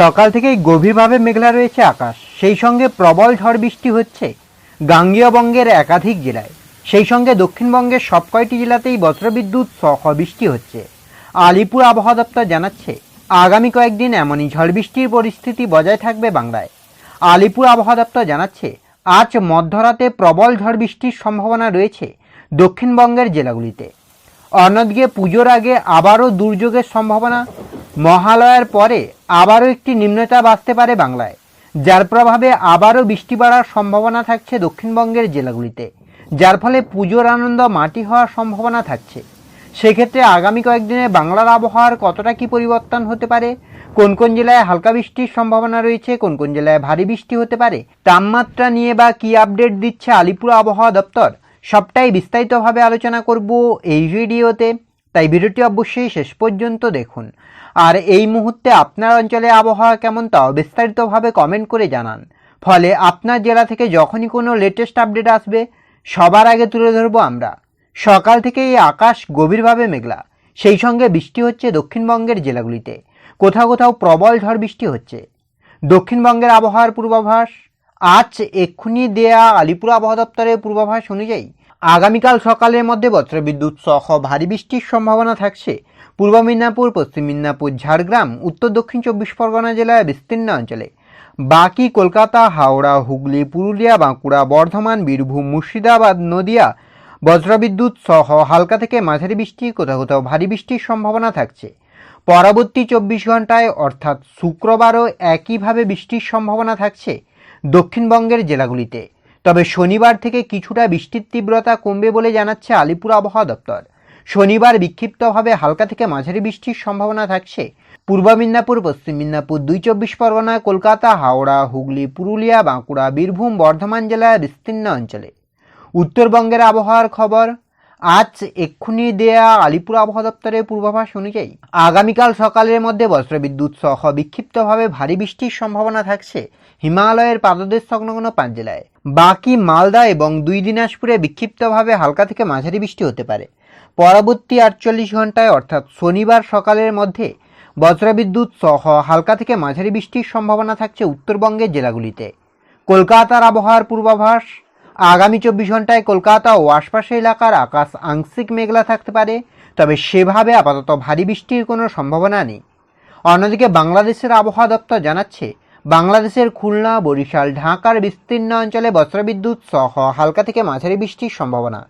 সকাল থেকেই গভীরভাবে মেঘলা রয়েছে আকাশ। সেই সঙ্গে প্রবল ঝড় বৃষ্টি হচ্ছে গাঙ্গীয় বঙ্গের একাধিক জেলায়। সেই সঙ্গে দক্ষিণবঙ্গের সব কয়টি জেলাতেই বজ্রবিদ্যুৎ সহ বৃষ্টি হচ্ছে। আলিপুর আবহাওয়া দপ্তর জানাচ্ছে, আগামী কয়েকদিন এমনই ঝড় বৃষ্টির পরিস্থিতি বজায় থাকবে বাংলায়। আলিপুর আবহাওয়া দপ্তর জানাচ্ছে, আজ মধ্যরাতে প্রবল ঝড় বৃষ্টির সম্ভাবনা রয়েছে দক্ষিণবঙ্গের জেলাগুলিতে। অন্যদিকে পুজোর আগে আবারও দুর্যোগের সম্ভাবনা মহালয়ার পরে আবারও একটি নিম্নচাপ আসতে পারে বাংলায়, যার প্রভাবে আবারও বৃষ্টি বাড়ার সম্ভাবনা থাকছে দক্ষিণবঙ্গের জেলাগুলিতে, যার ফলে পুজোর আনন্দ মাটি হওয়ার সম্ভাবনা থাকছে। সেক্ষেত্রে আগামী কয়েকদিনে বাংলার আবহাওয়ার কতটা কি পরিবর্তন হতে পারে, কোন কোন জেলায় হালকা বৃষ্টির সম্ভাবনা রয়েছে, কোন কোন জেলায় ভারী বৃষ্টি হতে পারে, তাপমাত্রা নিয়ে বা কি আপডেট দিচ্ছে আলিপুর আবহাওয়া দপ্তর, সবটাই বিস্তারিতভাবে আলোচনা করব এই ভিডিওতে। তাই ভিডিওটি অবশ্যই শেষ পর্যন্ত দেখুন। আর এই মুহূর্তে আপনার অঞ্চলে আবহাওয়া কেমন তাও বিস্তারিতভাবে কমেন্ট করে জানান। ফলে আপনার জেলা থেকে যখনই কোনো লেটেস্ট আপডেট আসবে, সবার আগে তুলে ধরবো আমরা। সকাল থেকে এই আকাশ গভীরভাবে মেঘলা। সেই সঙ্গে বৃষ্টি হচ্ছে দক্ষিণবঙ্গের জেলাগুলিতে। কোথাও কোথাও প্রবল ঝড় বৃষ্টি হচ্ছে। দক্ষিণবঙ্গের আবহাওয়ার পূর্বাভাস, আজ এক্ষুনি দেয়া আলিপুর আবহাওয়া দপ্তরের পূর্বাভাস অনুযায়ী আগামীকাল সকালের মধ্যে বজ্রবিদ্যুৎ সহ ভারী বৃষ্টির সম্ভাবনা থাকছে। পূর্ব মিদনাপুর, পশ্চিম মিদনাপুর, ঝাড়গ্রাম, উত্তর দক্ষিণ চব্বিশ পরগনা জেলার বিস্তীর্ণ অঞ্চলে। বাকি কলকাতা, হাওড়া, হুগলি, পুরুলিয়া, বাঁকুড়া, বর্ধমান, বীরভূম, মুর্শিদাবাদ, নদিয়া বজ্রবিদ্যুৎ সহ হালকা থেকে মাঝারি বৃষ্টি, কোথাও কোথাও ভারী বৃষ্টির সম্ভাবনা থাকছে। পরবর্তী চব্বিশ ঘন্টায় অর্থাৎ শুক্রবারও একইভাবে বৃষ্টির সম্ভাবনা থাকছে দক্ষিণবঙ্গের জেলাগুলিতে। তবে শনিবার থেকে কিছুটা বৃষ্টির তীব্রতা কমবে বলে জানাচ্ছে আলিপুর আবহাওয়া দপ্তর। শনিবার বিক্ষিপ্তভাবে হালকা থেকে মাঝারি বৃষ্টির সম্ভাবনা থাকছে। পূর্ব মিদনাপুর, পশ্চিম মিদনাপুর, দুই চব্বিশ পরগনা, কলকাতা, হাওড়া, হুগলি, পুরুলিয়া, বাঁকুড়া, বীরভূম, বর্ধমান জেলার বিস্তীর্ণ অঞ্চলে। উত্তরবঙ্গের আবহাওয়ার খবর আজ এক্ষুনি দেয়া আলিপুর আবহাওয়া দপ্তরের পূর্বাভাস অনুযায়ী আগামীকাল সকালের মধ্যে বজ্রবিদ্যুৎ সহ বিক্ষিপ্তভাবে ভারী বৃষ্টির সম্ভাবনা থাকছে হিমালয়ের পাদদেশ সংলগ্ন পাঁচ জেলায়। বাকি মালদা এবং দুই দিনাজপুরে বিক্ষিপ্তভাবে হালকা থেকে মাঝারি বৃষ্টি হতে পারে। পরবর্তী আটচল্লিশ ঘন্টায় অর্থাৎ শনিবার সকালের মধ্যে বজ্রবিদ্যুৎ সহ হালকা থেকে মাঝারি বৃষ্টির সম্ভাবনা থাকছে উত্তরবঙ্গের জেলাগুলিতে। কলকাতার আবহাওয়ার পূর্বাভাস আগামী চব্বিশ ঘন্টায় কলকাতা ও আশপাশের এলাকার আকাশ আংশিক মেঘলা থাকতে পারে, তবে সেভাবে আপাতত ভারী বৃষ্টির কোনো সম্ভাবনা নেই। অন্যদিকে বাংলাদেশের আবহাওয়া দপ্তর জানাচ্ছে, বাংলাদেশের খুলনা, বরিশাল, ঢাকার বিস্তীর্ণ অঞ্চলে বজ্রবিদ্যুৎ সহ হালকা থেকে মাঝারি বৃষ্টির সম্ভাবনা।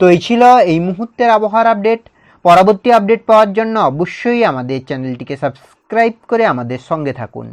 তো এই ছিল এই মুহূর্তের আবহাওয়ার আপডেট। পরবর্তী আপডেট পাওয়ার জন্য অবশ্যই আমাদের চ্যানেলটিকে সাবস্ক্রাইব করে আমাদের সঙ্গে থাকুন।